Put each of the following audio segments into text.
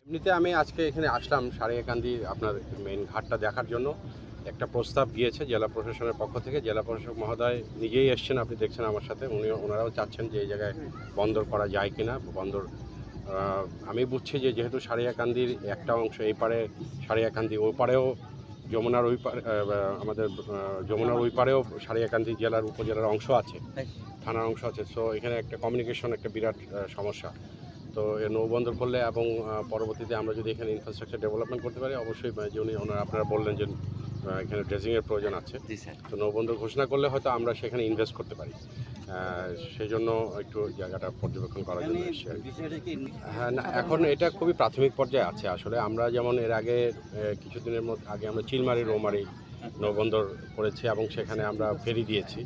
এমনিতে আমি আজকে এখানে আসলাম সারিয়াকান্দি আপনার মেইন ঘাটটা দেখার জন্য। একটা প্রস্তাব গিয়েছে জেলা প্রশাসনের পক্ষ থেকে। জেলা প্রশাসক মহোদয় নিজেই এসছেন আপনি দেখছেন আমার সাথে। উনি ওনারাও চাচ্ছেন যে এই জায়গায় বন্দর করা যায় কিনা বন্দর আমি বুঝছি যে যেহেতু সারিয়াকান্দির একটা অংশ এই পারে সারিয়াকান্দি ওই পারেও যমুনার ওই পারে আমাদের যমুনার ওই পারেও সারিয়াকান্দি জেলার উপজেলার অংশ আছে থানার অংশ আছে। সো এখানে একটা কমিউনিকেশন একটা বিরাট সমস্যা। তো এ নৌবন্দর করলে এবং পরবর্তীতে আমরা যদি এখানে ইনফ্রাস্ট্রাকচার ডেভেলপমেন্ট করতে পারি অবশ্যই যে উনি ওনারা আপনারা বললেন যে এখানে ড্রেসিংয়ের প্রয়োজন আছে। জি স্যার। তো নৌবন্দর ঘোষণা করলে হয়তো আমরা সেখানে ইনভেস্ট করতে পারি। সেই জন্য একটু জায়গাটা পর্যবেক্ষণ করার জন্য হ্যাঁ না এখন এটা খুবই প্রাথমিক পর্যায়ে আছে আসলে। আমরা যেমন এর আগে কিছুদিনের মধ্যে আগে আমরা চিলমারি রৌমারি নৌবন্দর করেছি এবং সেখানে আমরা ফেরি দিয়েছি।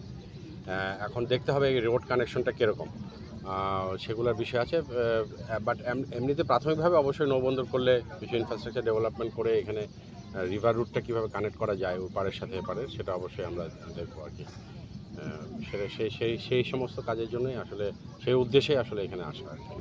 এখন দেখতে হবে এই রোড কানেকশনটা কীরকম। সেগুলোর বিষয় আছে বাট এমনিতে প্রাথমিকভাবে অবশ্যই নৌবন্দর করলে কিছু ইনফ্রাস্ট্রাকচার ডেভেলপমেন্ট করে এখানে রিভার রুটটা কীভাবে কানেক্ট করা যায়, ওপারের সাথে এপারে, সেটা অবশ্যই আমরা দেখব আর কি। সেটা সেই সেই সেই সমস্ত কাজের জন্যই আসলে, সেই উদ্দেশ্যেই আসলে এখানে আসা আর কি।